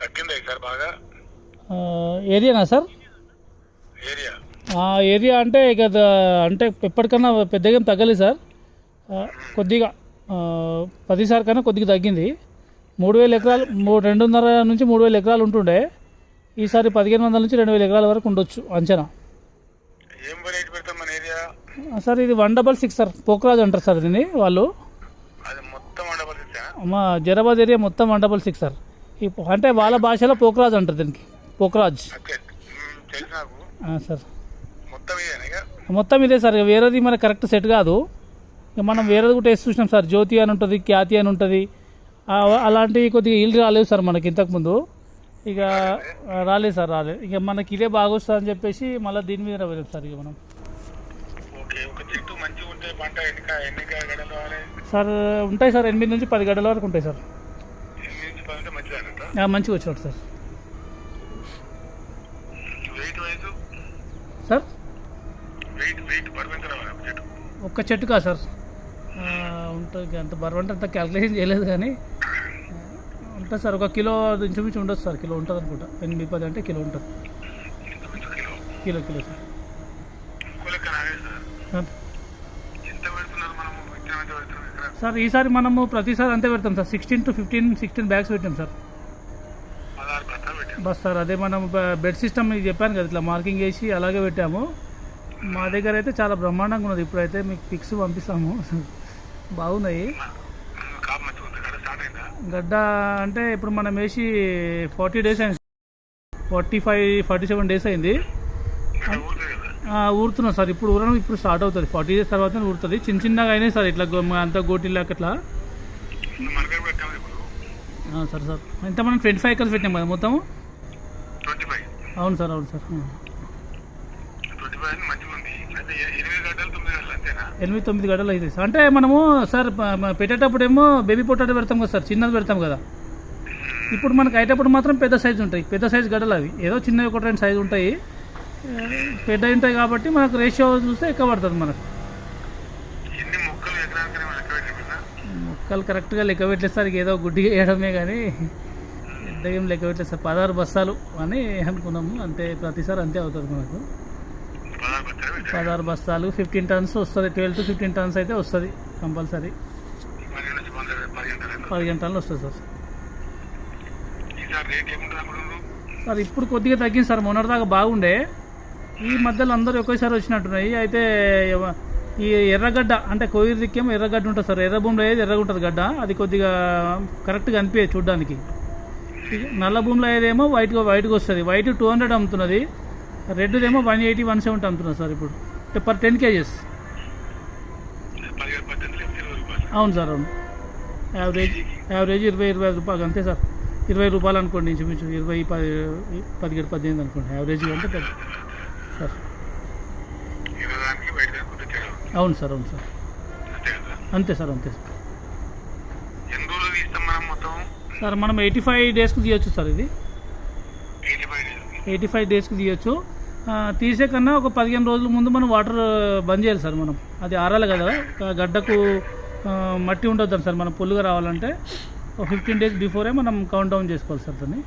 తగ్గిందా బాగా? ఏరియానా sir? Area. Area అంటే ఇక అంటే ఎప్పటికన్నా పెద్దగా ఏం తగ్గలేదు సార్. కొద్దిగా పదిసారి కన్నా కొద్దిగా తగ్గింది. మూడు వేల ఎకరాలు మూడు రెండున్నర నుంచి మూడు వేల ఎకరాలు ఉంటుండే. ఈసారి పదిహేను వందల నుంచి రెండు వేల ఎకరాల వరకు ఉండొచ్చు అంచనా. సార్ ఇది one double six sir Pokraj అంటారు సార్ దీన్ని వాళ్ళు. మా జరాబాద్ ఏరియా మొత్తం వన్ డబల్ సిక్స్ సార్. అంటే వాళ్ళ భాషలో పోక్రాజ్ అంటారు దీనికి. పోక్రాజ్. సార్. మొత్తం ఇదే సార్. ఇక వేరేది మనకు కరెక్ట్ సెట్ కాదు. ఇక మనం వేరేది కూడా వేసి చూసినాం సార్. జ్యోతి అని ఉంటుంది ఖ్యాతి అని ఉంటుంది. అలాంటివి కొద్దిగా ఇల్లు రాలేదు సార్ మనకి ఇంతకుముందు ఇక రాలేదు సార్ రాలేదు. ఇక మనకి ఇదే బాగొస్తుంది అని చెప్పేసి మళ్ళీ దీని మీద వెళ్ళాం సార్ ఇక మనం. గడలు సార్ ఉంటాయి సార్. ఎనిమిది నుంచి పది గంటల వరకు ఉంటాయి సార్ ఎనిమిది నుంచి పది ఉంటే మంచిది అన్నట్టు ఆ, మంచిగా వచ్చినట్టు సార్. సార్? ఒక్క చెట్టు కాదు సార్. ఉంటుంది అంత బరువు అంటే అంత క్యాల్కులేషన్ చేయలేదు కానీ ఉంటుంది సార్. ఒక కిలో ఇంచుమించు ఉండదు సార్. కిలో ఉంటుంది అనుకుంటా. ఎనిమిది పది అంటే కిలో ఉంటుంది. కిలో? కిలో సార్ ఇంకో లెక్క రాలేదు సార్ సార్ ఎంత పెడుతున్నారు మనము విత్తనం ఎంత పెడుతున్నాం ఇక్కడ సార్ ఈసారి మనము ప్రతిసారి అంతే పెడతాం sir. Sixteen to fifteen sixteen bags పెట్టాం సార్. బస్ సార్ అదే మనం బెడ్ సిస్టమ్ మీకు చెప్పాను కదా ఇట్లా మార్కింగ్ వేసి అలాగే పెట్టాము. మా దగ్గర అయితే చాలా బ్రహ్మాండంగా ఉన్నది. ఇప్పుడైతే మీకు పిక్స్ పంపిస్తాము. బాగున్నాయి. గడ్డ అంటే ఇప్పుడు మనం వేసి ఫార్టీ డేస్ అయింది. Forty five forty seven days అయింది ఇక్కడ ఊరుతుంది కదా ఆ, ఊరుతున్నాం సార్. ఇప్పుడు ఊరడం ఇప్పుడు స్టార్ట్ అవుతుంది. ఫార్టీ డేస్ తర్వాత ఊరుతుంది. చిన్న చిన్నగా అయినాయి సార్. ఇట్లా అంతా గోటిలాక ఇట్లా. సరే సార్. ఎంత మనం ట్వంటీ ఫైవ్ ఎకర్స్ పెట్టాం కదా మొత్తం? అవును సార్ అవును సార్. ఎనిమిది తొమ్మిది గంటలు అయితే సార్. అంటే మనము సార్ పెట్టేటప్పుడు ఏమో బేబీ పొటాటో పెడతాం కదా సార్. చిన్నది పెడతాం కదా. ఇప్పుడు మనకు అయ్యేటప్పుడు మాత్రం పెద్ద సైజు ఉంటాయి. పెద్ద సైజు గడ్డలు అవి. ఏదో చిన్నవి ఒకటి రెండు సైజు ఉంటాయి. పెద్ద ఉంటాయి కాబట్టి మనకు రేషియో చూస్తే ఎక్కువ పడుతుంది మనకు. మొక్కలు కరెక్ట్గా లెక్క పెట్టలేదు సార్ ఏదో గుడ్డిగా వేయడమే కానీ పెద్దగా ఏం లెక్క పెట్టలేదు. సార్ పదహారు బస్తాలు అని అనుకున్నాము. అంతే ప్రతిసారి అంతే అవుతుంది మనకు. పదహారు బస్తాలు ఫిఫ్టీన్ టన్స్ వస్తుంది. ట్వెల్వ్ టు ఫిఫ్టీన్ టన్స్ అయితే వస్తుంది కంపల్సరీ. పదిహేను టన్నులు వస్తుంది సార్. సార్ ఇప్పుడు కొద్దిగా తగ్గింది సార్. మొన్నటిదాకా బాగుండే. ఈ మధ్యలో అందరూ ఒకేసారి వచ్చినట్టున్నాయి. అయితే ఈ ఎర్రగడ్డ అంటే కోయిరు దిక్కేమో ఎర్రగడ్డ ఉంటుంది సార్. ఎర్ర భూమిలో ఏది ఎర్రగా ఉంటుంది గడ్డ? అది కొద్దిగా కరెక్ట్గా అనిపించదు చూడడానికి. నల్ల భూమిలో ఏదేమో వైట్గా వైట్గా వస్తుంది. వైట్ టూ హండ్రెడ్ అమ్ముతున్నది. రెడ్దేమో వన్ ఎయిటీ వన్ సెవెంటీ అమ్ముతున్నారు సార్ ఇప్పుడు. అంటే పర్ టెన్ కేజెస్. అవును సార్ అవును. యావరేజ్ యావరేజ్ ఇరవై ఇరవై ఐదు రూపాయలు. అంతే సార్. ఇరవై రూపాయలు అనుకోండి ఇంచుమించు. ఇరవై పది పదిహేడు పద్దెనిమిది అనుకోండి. యావరేజ్గా అంటే పెద్ద. సార్. అవును సార్ అవును సార్. అంతే సార్ అంతే సార్. సార్ మనం ఎయిటీ ఫైవ్ డేస్కి తీయొచ్చు సార్ ఇది. ఎయిటీ ఫైవ్ డేస్కి తీయొచ్చు. తీసే కన్నా ఒక పదిహేను రోజుల ముందు మనం వాటర్ బంద్ చేయాలి సార్ మనం. అది ఆరాలి కదా? గడ్డకు మట్టి ఉండొద్దు సార్ మనం పుల్లుగా రావాలంటే. ఒక ఫిఫ్టీన్ డేస్ బిఫోరే మనం కౌంట్ డౌన్ చేసుకోవాలి సార్ దాన్ని.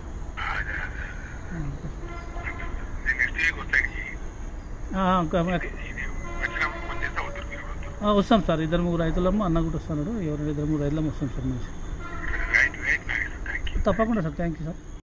వస్తాం సార్. ఇద్దరు ముగ్గురు రైతులమ్మ అన్న కూడా వస్తున్నాడు ఎవరైనా ఇద్దరు ముగ్గురు రైతులమ్మ వస్తాం సార్. మంచి తప్పకుండా సార్. Thank you sir